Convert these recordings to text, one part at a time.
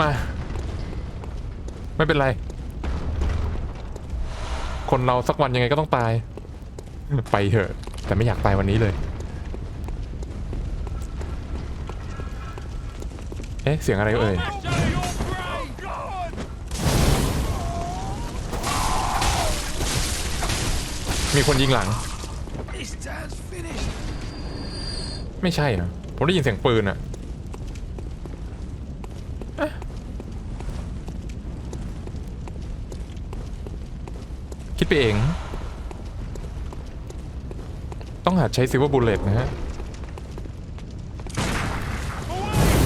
มา ไม่เป็นไร คนเราสักวันยังไงก็ต้องตาย ไปเถอะ แต่ไม่อยากตายวันนี้เลย เอ๊ะ เสียงอะไรเอ่ยมีคนยิงหลัง ไม่ใช่นะผมได้ยินเสียงปืนอะเอ๊ะ คิดไปเองต้องหัดใช้ซิลเวอร์บูลเลตนะฮะ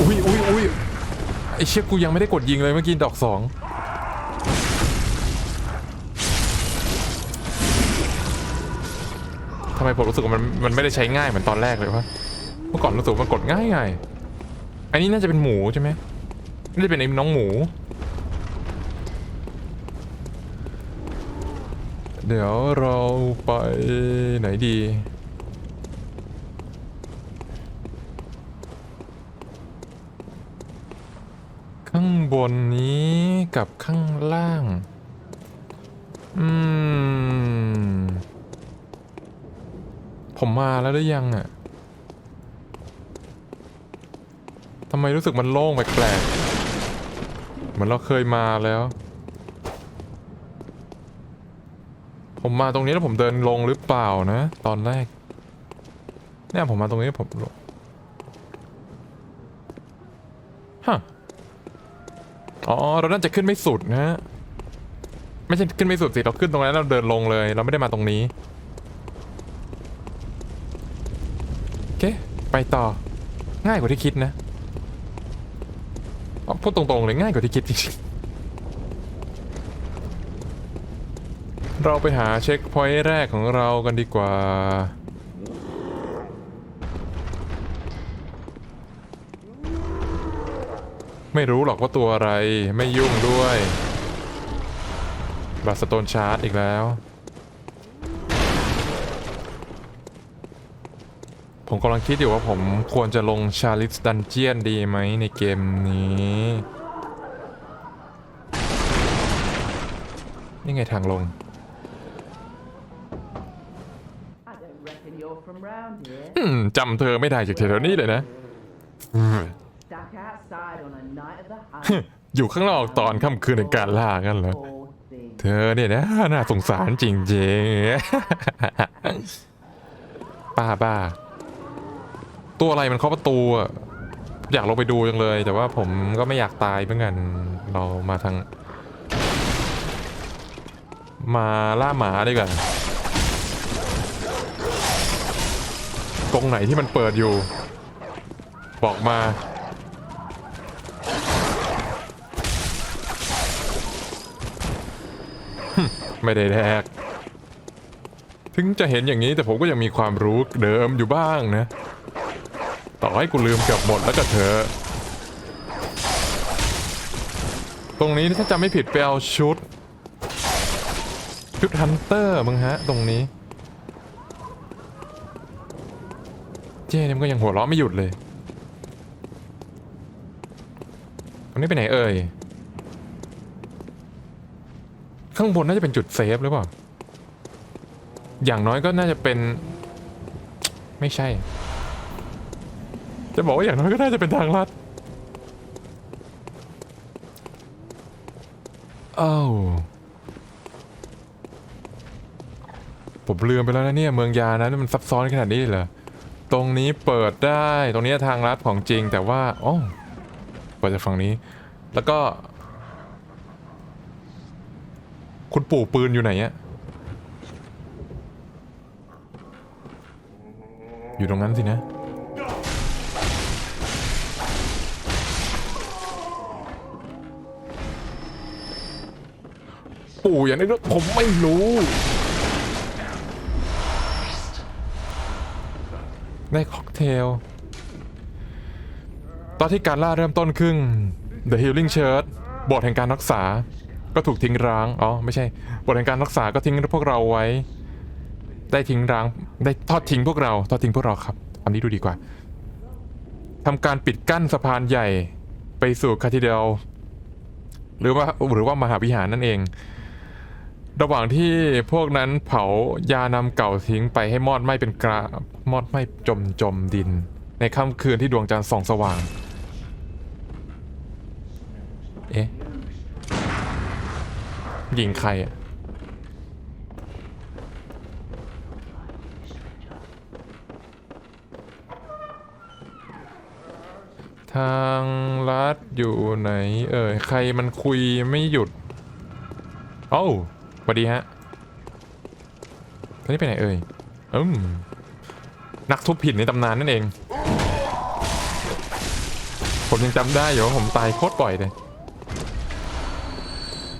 อุ้ยอุ้ยอุ้ยไอเชี่ยกูยังไม่ได้กดยิงเลยเมื่อกี้ดอกสองทำไมผมรู้สึกว่ามันมันไม่ได้ใช้ง่ายเหมือนตอนแรกเลยวะ เมื่อก่อนรู้สึกมันกดง่ายง่ายอันนี้น่าจะเป็นหมูใช่ไหมน่าจะเป็นไอ้น้องหมู เดี๋ยวเราไปไหนดีข้างบนนี้กับข้างล่าง อืม ผมมาแล้วหรือยังอะทำไมรู้สึกมันโล่งแปลกๆเหมือนเราเคยมาแล้ว ผมมาตรงนี้แล้วผมเดินลงหรือเปล่านะ ตอนแรก เนี่ยผมมาตรงนี้ผมลงฮะอ๋อเราน่าจะขึ้นไม่สุดนะไม่ใช่ขึ้นไม่สุดสิเราขึ้นตรงนั้นเราเดินลงเลย เราไม่ได้มาตรงนี้โอเคไปต่อง่ายกว่าที่คิดนะพูดตรงๆเลยง่ายกว่าที่คิดจริงๆ เราไปหาเช็คพอยต์แรกของเรากันดีกว่า ไม่รู้หรอกว่าตัวอะไรไม่ยุ่งด้วยบัตสโตนชาร์จอีกแล้ว ผมกำลังคิดอยู่ว่าผมควรจะลงชาลิสดันเจียนดีไหมในเกมนี้นี่ไงทางลง อืมจำเธอไม่ได้จากแถวๆนี้เลยนะอืม Stuck outside on a night of the hunt. อยู่ข้างนอกตอนค่ำคืนในการล่ากันเหรอ Poor thing. เธอเนี่ยนะน่าสงสารจริงๆ ป้าบ้า ตัวอะไรมันเคาะประตูอะอยากลงไปดูจังเลย แต่ว่าผมก็ไม่อยากตายเหมือนกัน เรามาทาง มาล่าหมาดีกว่า รงไหนที่มันเปิดอยู่ บอกมา ไม่ได้แดกถึงจะเห็นอย่างนี้แต่ผมก็ยังมีความรู้เดิมอยู่บ้างนะ ต่อให้กูลืมเกือบหมดแล้วก็เถอะตรงนี้ถ้าจำไม่ผิดไปเอาชุด ชุดฮันเตอร์มึงฮะ ตรงนี้ เจ้เนี่ยมันก็ยังหัวเราะไม่หยุดเลยตรงนี้ไปไหนเอ่ย ข้างบนน่าจะเป็นจุดเซฟหรือเปล่า อย่างน้อยก็น่าจะเป็น ไม่ใช่ จะบอกว่าอย่างน้อยก็น่าจะเป็นทางลัดอ้าวผมลืมไปแล้วนะเนี่ยเมืองยานะมันซับซ้อนขนาดนี้เลยเหรอ ตรงนี้เปิดได้ตรงนี้ทางลัดของจริงแต่ว่าอ๋อเปิดจากฝั่งนี้ แล้วก็ คุณปู่ปืนอยู่ไหนอะอยู่ตรงนั้นสินะปู่อย่างนี้ด้วยผมไม่รู้ ได้ค็อกเทล ตอนที่การล่าเริ่มต้นขึ้น The Healing Church บทแห่งการรักษา ก็ถูกทิ้งร้าง อ๋อ ไม่ใช่ บทแห่งการรักษาก็ทิ้งพวกเราไว้ ได้ทิ้งร้าง ได้ทอดทิ้งพวกเรา ทอดทิ้งพวกเราครับอันนี้ดูดีกว่า ทำการปิดกั้นสะพานใหญ่ไปสู่คาทีเดลหรือว่าหรือว่ามหาวิหารนั่นเอง ระหว่างที่พวกนั้นเผายานำเก่าทิ้งไปให้มอดไหม้เป็นกระมอดไหม้จมจมดิน ในค่ำคืนที่ดวงจันทร์ส่องสว่าง เอ๊ะยิงใครอะทางลัดอยู่ไหน เอ่ยใครมันคุยไม่หยุดโอ้า วัสดีฮะท่านนี้ไปไหนเอ่ยอืมนักทุบผิดในตำนานนั่นเอง ผมยังจำได้อยู่ว่าผมตายโคตรบ่อยเลย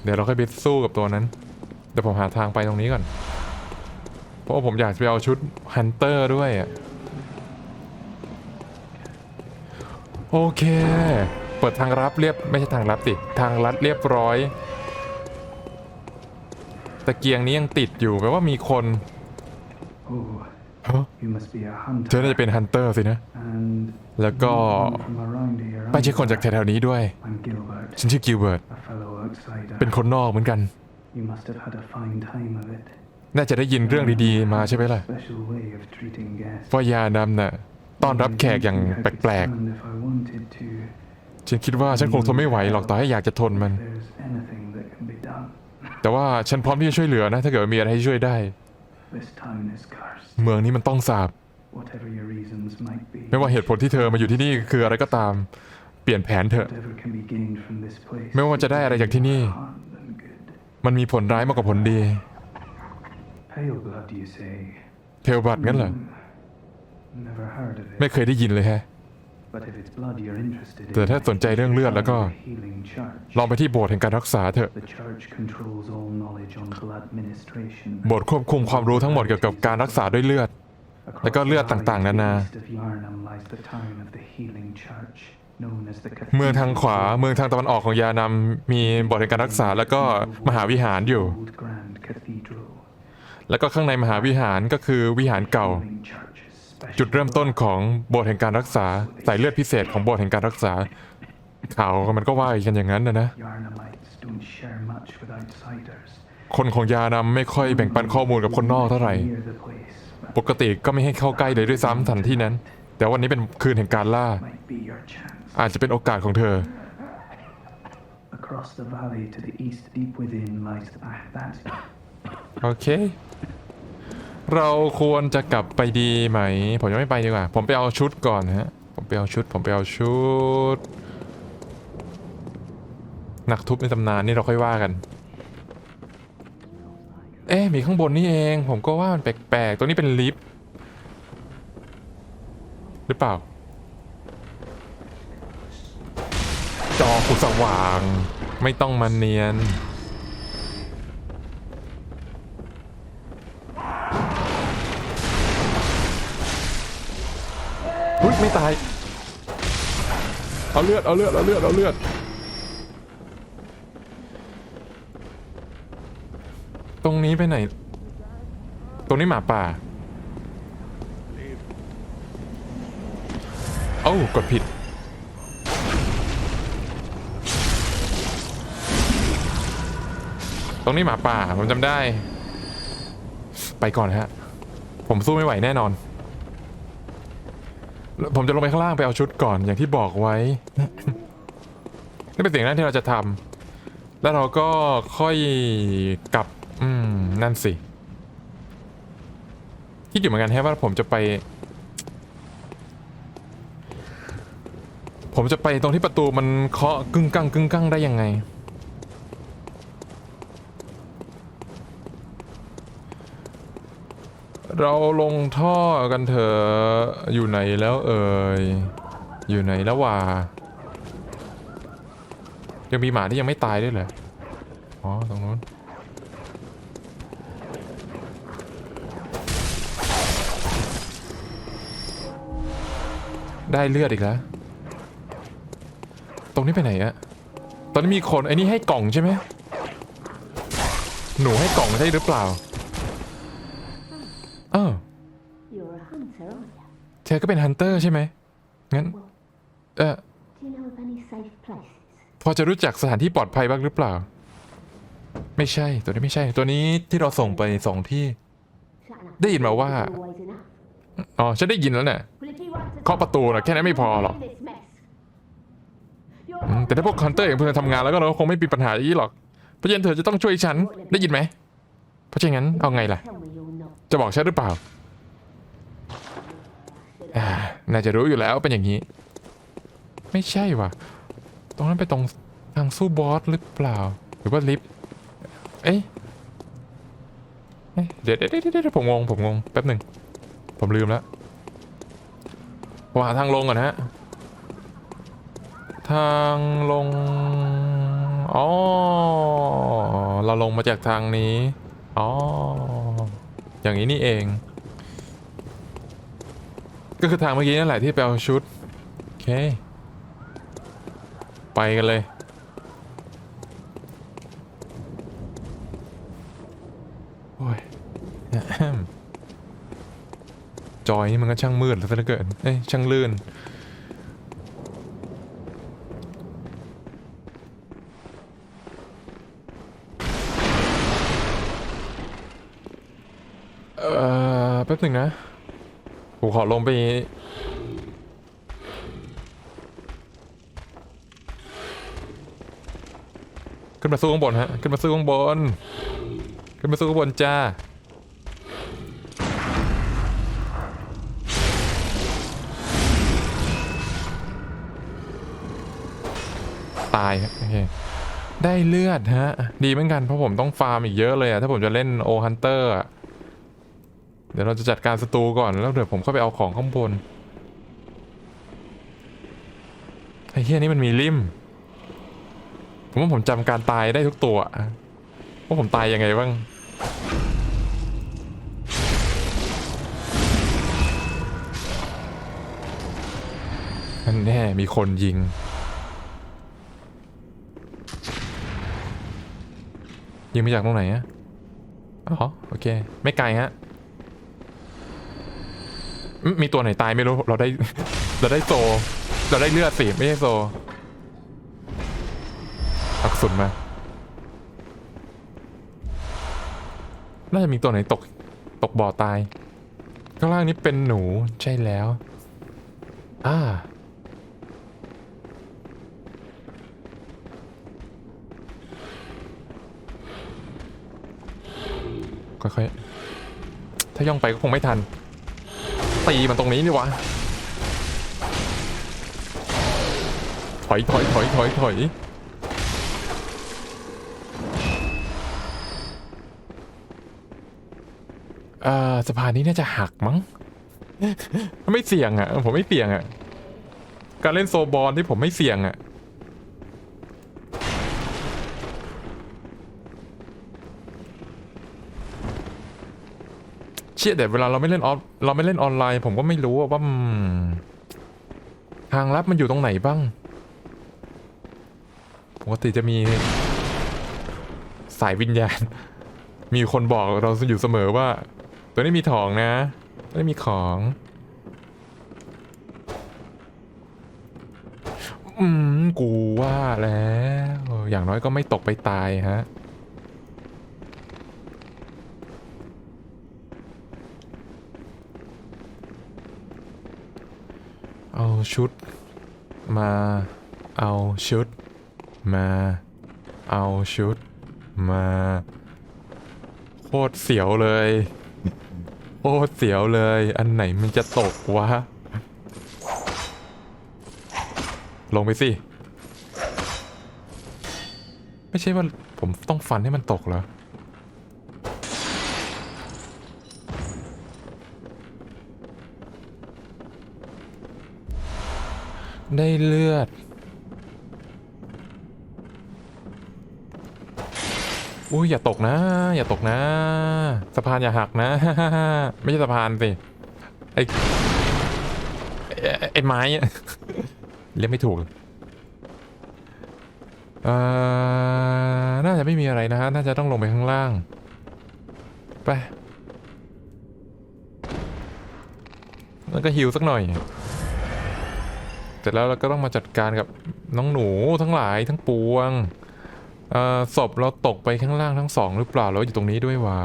เดี๋ยวเราค่อยไปสู้กับตัวนั้น เดี๋ยวผมหาทางไปตรงนี้ก่อน เพราะผมอยากจะไปเอาชุดฮันเตอร์ด้วยอะ โอเค เปิดทางรับเรียบไม่ใช่ทางรับสิ ทางลัดเรียบร้อย ตะเกียงนี้ยังติดอยู่แปลว่ามีคน Oh, ฮะ you must be a เธอ hunter. น่าจะเป็นฮันเตอร์สินะ And แล้วก็ not one from around here. ไม่ใช่คนจากแถวๆนี้ด้วย I'm Gilbert, ฉันชื่อกิลเบิร์ต a fellow outsider. เป็นคนนอกเหมือนกัน You must have had a fine time of it. น่าจะได้ยินเรื่องดีๆ มาใช่ไหมล่ะ Special way of treating guests. ว่ายานำน่ะต้อนรับแขกอย่างแปลก And if I wanted to, ๆฉันคิดว่าฉันคงทนไม่ไหวหรอกต่อให้อยากจะทนมัน แต่ว่าฉันพร้อมที่จะช่วยเหลือนะ ถ้าเกิดว่ามีอะไรให้ช่วยได้ This town is cursed. เมืองนี้มันต้องสาบ Whatever your reasons might be. ไม่ว่าเหตุผลที่เธอมาอยู่ที่นี่คืออะไรก็ตาม เปลี่ยนแผนเถอะ Whatever can be gained from this place. ไม่ว่าจะได้อะไรจากที่นี่ harm than good. มันมีผลร้ายมากกว่าผลดี Pale blood, you say? เพลบัตงั้นเหรอ Never heard of ไม่ it. เคยได้ยินเลยแฮะ แต่ถ้าสนใจเรื่องเลือดแล้วก็ the healing church. ลองไปที่โบสถ์แห่งการรักษาเถอะ The church controls all knowledge on blood ministration. โบสถ์ควบคุมความรู้ทั้งหมดเกี่ยวกับการรักษาด้วยเลือด Across แล้วก็เลือด the valley ต่างๆ to นา the นา east of Yarnam lies the town of the healing church, known as the เมืองทางขวา Cathedral เมืองทางตะวันออกของยานำมีโบสถ์แห่งการรักษา แล้วก็มหาวิหารอยู่ Old Grand Cathedral. แล้วก็ข้างในมหาวิหารก็คือวิหารเก่า Healing church is special จุดเริ่มต้นของโบสถ์แห่งการรักษาสายเลือดพิเศษของโบสถ์แห่งการรักษาข่าวมันก็ว่ากันอย่างนั้นนะนะ Yarnamites don't share much with outsiders. คนของยานำไม่ค่อยแบ่งปันข้อมูลกับคนนอกเท่าไหร่ Near the place, but ปกติก็ไม่ให้เข้าใกล้เลยด้วยซ้ำสถานที่นั้น แต่วันนี้เป็นคืนแห่งการล่า might be your chance. อาจจะเป็นโอกาสของเธอ Across the valley to the east, deep within, lies the ah, that's โอเค เราควรจะกลับไปดีไหม ผมยังไม่ไปดีกว่า ผมไปเอาชุดก่อนฮะ ผมไปเอาชุด ผมไปเอาชุด หนักทุบในตำนานนี่เราค่อยว่ากัน เอ๊ะ มีข้างบนนี่เอง ผมก็ว่ามันแปลกๆตัวนี้เป็นลิฟต์หรือเปล่า จอกูสว่าง ไม่ต้องมาเนียน ไม่ตาย เอาเลือด เอาเลือด เอาเลือด เอาเลือด ตรงนี้ไปไหน ตรงนี้หมาป่า เอ้ากดผิด ตรงนี้หมาป่า ผมจำได้ ไปก่อนฮะ ผมสู้ไม่ไหวแน่นอน ผมจะลงไปข้างล่างไปเอาชุดก่อนอย่างที่บอกไว้ นี่เป็นสิ่งแรกที่เราจะทำแล้วเราก็ค่อยกลับ อืม นั่นสิ คิดอยู่เหมือนกันแฮะว่าผมจะไป ผมจะไปตรงที่ประตูมันเคาะกึ้งกังกึ้งกังได้ยังไง เราลงท่อกันเถอะอยู่ไหนแล้วเอ่ยอยู่ไหนแล้ววะยังมีหมาที่ยังไม่ตายด้วยเหรออ๋อตรงนู้นได้เลือดอีกแล้ว ตรงนี้ไปไหนอะตอนนี้มีคนไอ้นี่ให้กล่องใช่ไหม หนูให้กล่องใช่หรือเปล่า ธอก็เป็นฮันเตอร์ใช่ไหม งั้น เออ Do you know of any safe places? พอจะรู้จักสถานที่ปลอดภัยบ้างหรือเปล่า ไม่ใช่ ตัวนี้ไม่ใช่ ตัวนี้ที่เราส่งไปสองที่ ได้ยินมาว่า อ๋อ ฉันได้ยินแล้วเนี่ยเคาะประตูนะแค่นั้นไม่พอหรอกอืมแต่ถ้าพวกคันเตอร์อย่างเพื่อนทำงานแล้วก็เราคงไม่มีปัญหาอย่างนี้หรอก เพราะฉะนั้นเธอจะต้องช่วยฉัน ได้ยินไหม เพราะฉะนั้นเอาไงล่ะ จะบอกฉันหรือเปล่า อ่าน่าจะรู้อยู่แล้วเป็นอย่างนี้ ไม่ใช่ว่ะ ตรงนั้นไปตรงทางสู้บอสหรือเปล่า หรือว่าลิฟต์เอ๊ะเดี๋ยวเดี๋ยวเดี๋ยวเดี๋ยวผมงงผมงงแป๊บหนึ่งผมลืมแล้วผมหาทางลงก่อนฮะ ทางลง อ๋อ เราลงมาจากทางนี้ อ๋อ อย่างนี้นี่เอง ก็คือทางเมื่อกี้นั่นแหละที่ไปเอาชุด โอเค ไปกันเลย โอ้ยอะแฮมจอยนี่มันก็ช่างมืดซะเหลือเกิน เอ้ย ช่างลื่น เอ่อ แป๊บหนึ่งนะ ผมขอลงไปขึ้นมาสู้ข้างบนฮะ ขึ้นมาสู้ข้างบน ขึ้นมาสู้ข้างบนจ้า ตายครับโอเค ได้เลือดฮะ ดีเหมือนกันเพราะผมต้องฟาร์มอีกเยอะเลยอะถ้าผมจะเล่นโอฮันเตอร์อะ เดี๋ยวเราจะจัดการศัตรูก่อนแล้วเดี๋ยวผมเข้าไปเอาของข้างบนไอ้เฮียนี่มันมีริมผมว่าผมจำการตายได้ทุกตัวว่าผมตายยังไงบ้างอันแน่มีคนยิงยิงมาจากตรงไหนอะอ๋อโอเค ไม่ไกลฮะ มีตัวไหนตายไม่รู้เราได้เราได้โซ เราได้เลือดสิไม่ใช่โซอากสุนมาน่าจะมีตัวไหนตกตกบ่อตาย ข้างล่างนี้เป็นหนูใช่แล้ว อ่าค่อยๆ ถ้าย่องไปก็คงไม่ทัน ตีมันตรงนี้นี่วะถอยถอยถอยถอยถอยเอ่อสะพานนี้น่าจะหักมั้ง ไม่เสี่ยงอะ ผมไม่เสี่ยงอะ การเล่นโซบอลที่ผมไม่เสี่ยงอะ เชี่ยแต่เวลาเราไม่เล่นออฟเราไม่เล่นออนไลน์ ผมก็ไม่รู้ว่าทางลับมันอยู่ตรงไหนบ้างปกติจะมีสายวิญญาณ มีคนบอกเราอยู่เสมอว่า ตัวนี้มีของนะตัวนี้มีของอืมกูว่าแล้ว อย่างน้อยก็ไม่ตกไปตายฮะ เอา ชุด มา เอาชุด มา เอาชุด มา โคตรเสียวเลย โคตรเสียวเลย อันไหนมันจะตกวะ ลงไปสิ ไม่ใช่ว่าผมต้องฟันให้มันตกเหรอ ได้เลือด อุ้ยอย่าตกนะ อย่าตกนะ สะพานอย่าหักนะ ไม่ใช่สะพานสิ ไอ้ไอ้ไม้เรียกไม่ถูกอ่อน่าจะไม่มีอะไรนะฮะ น่าจะต้องลงไปข้างล่าง ไป แล้วก็ฮิวสักหน่อย เสร็จแล้วเราก็ต้องมาจัดการกับน้องหนูทั้งหลายทั้งปวงศพเราตกไปข้างล่างทั้งสองหรือเปล่าแล้วอยู่ตรงนี้ด้วยวะ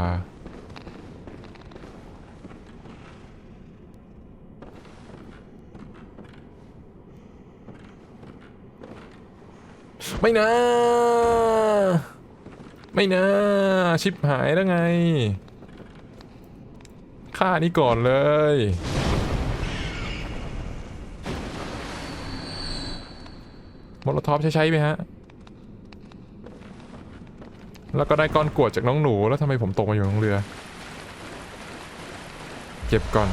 ไม่นะ ไม่นะ ชิปหายแล้วไง ฆ่านี่ก่อนเลย มอลท็อปใช้ใช้ไหมฮะ แล้วก็ได้ก้อนกรวดจากน้องหนูแล้วทำไมผมตกมาอยู่ตรงเรือ เก็บก่อน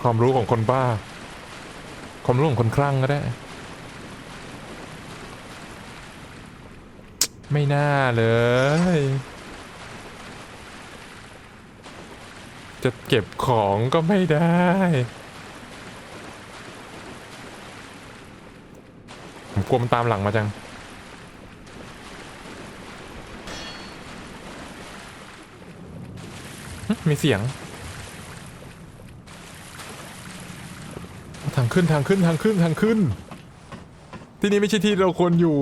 ความรู้ของคนบ้า ความรู้ของคนคลั่งก็ได้ ไม่น่าเลย จะเก็บของก็ไม่ได้ ผมก ลัวมันตามหลังมาจัง มีเสียง ทางขึ้นทางขึ้นทางขึ้นทางขึ้น ที่นี่ไม่ใช่ที่เราควรอยู่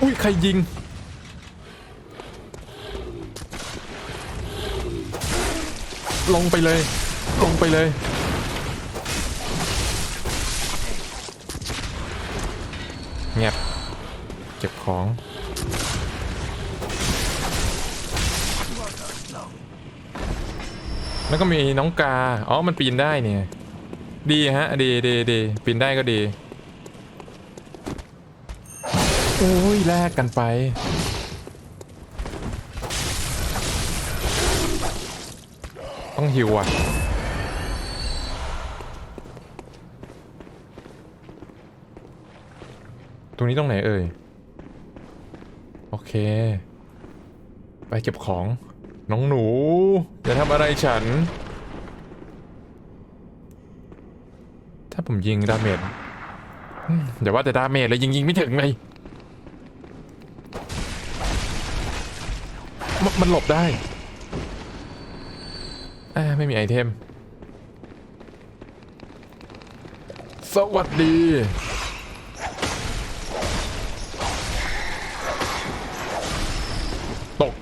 อุ้ยใครยิงลงไปเลย ลงไปเลย เงียบเก็บของแล้วก็มีน้องกา อ๋อ มันปีนได้เนี่ย ดีฮะ ดีดีดีปีนได้ก็ดี โอ้ย แลกกันไป ต้องหิวอะ รงนี้ตรงไหนเอ่ย โอเค ไปเก็บของ น้องหนู อย่าทำอะไรฉัน ถ้าผมยิงดาเมจอืมอย่าว่าแต่ดาเมจเลยยิงยิงไม่ถึงเลยมมันหลบได้ไม่มีไอเทม สวัสดี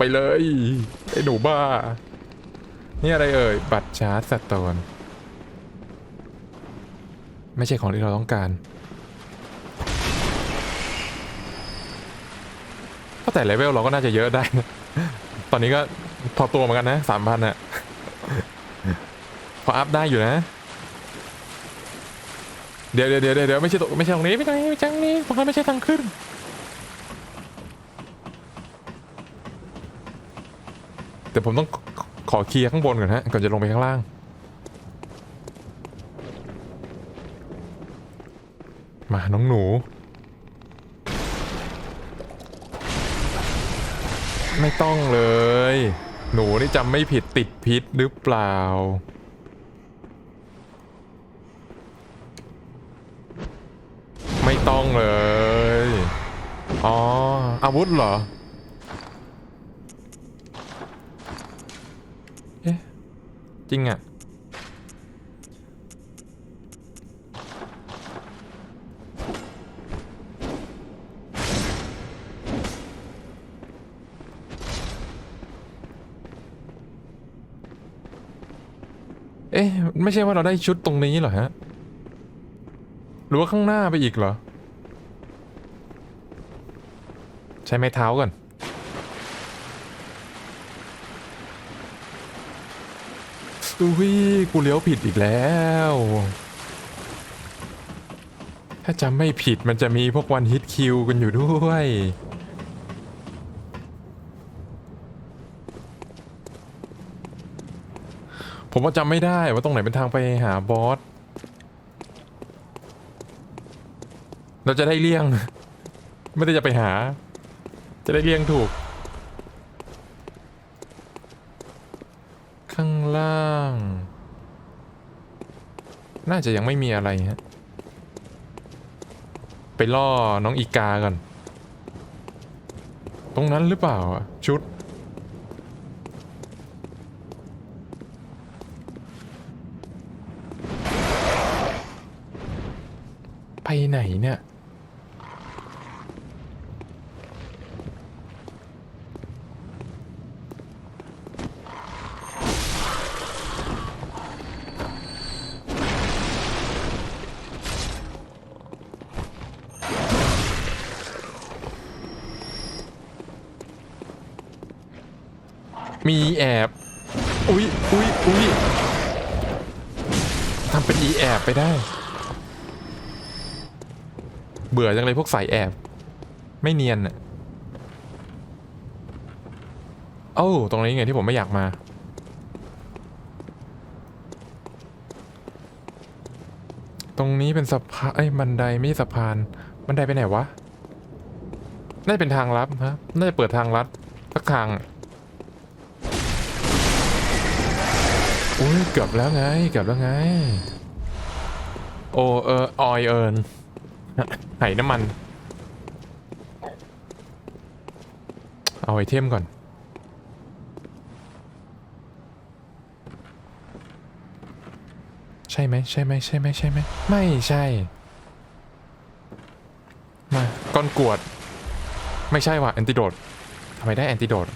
ไปเลย ไอ้หนูบ้า นี่อะไรเอ่ย บัตรชาร์จสตอน ไม่ใช่ของที่เราต้องการก็แต่เลเวลเราก็น่าจะเยอะได้นะตอนนี้ก็พอตัวเหมือนกันนะสามพันอะพออัพได้อยู่นะ เดี๋ยวเดี๋ยวเดี๋ยวเดี๋ยวไม่ใช่ตรงไม่ใช่ตรงนี้ไม่ใช่ไม่ใช่ตรงนี้ตรงนั้นไม่ใช่ทางขึ้น ผมต้องขขอเคลียร์ข้างบนก่อนฮะก่อนจะลงไปข้างล่าง มาน้องหนู ไม่ต้องเลย หนูนี่จำไม่ผิดติดพิษหรือเปล่าไม่ต้องเลย อ๋อ อาวุธเหรอ เอ๊ะ จริงอะเอ๊ะ ไม่ใช่ว่าเราได้ชุดตรงนี้เหรอฮะ หรือว่าข้างหน้าไปอีกเหรอ ใช้ไม้เท้าก่อน อุ้ยกูเลี้ยวผิดอีกแล้ว ถ้าจำไม่ผิดมันจะมีพวกวันฮิตคิวกันอยู่ด้วย ผมว่าจำไม่ได้ว่าตรงไหนเป็นทางไปหาบอส เราจะได้เลี่ยง ไม่ได้จะไปหา จะได้เลี่ยงถูก ข้างล่าง น่าจะยังไม่มีอะไรฮะ ไปล่อน้องอีกาก่อน ตรงนั้นหรือเปล่าชุด น ไหนเนี่ย มีแอบ อุ๊ยอุ๊ยอุ๊ยทำเป็นอีแอบไปได้ เบื่อจังเลยพวกสายแอบ ไม่เนียนอะเอ้าตรงนี้ไงที่ผมไม่อยากมาตรงนี้เป็นสะพานเอ้ยบันไดไม่ใช่สะพาน บันไดไปไหนวะ น่าจะเป็นทางลับฮะ น่าจะเปิดทางลัดสักทาง อะอุ้ยเกือบแล้วไงเกือบแล้วไง โอเออออยเอิญไหน้ำมัน เอาไอเทมก่อนใช่ไหมใช่ไหมใช่ไหมใช่ไหมไม่ใช่ มาก้อนกวด ไม่ใช่ว่ะแอนติโดดทำไมได้แอนติโดด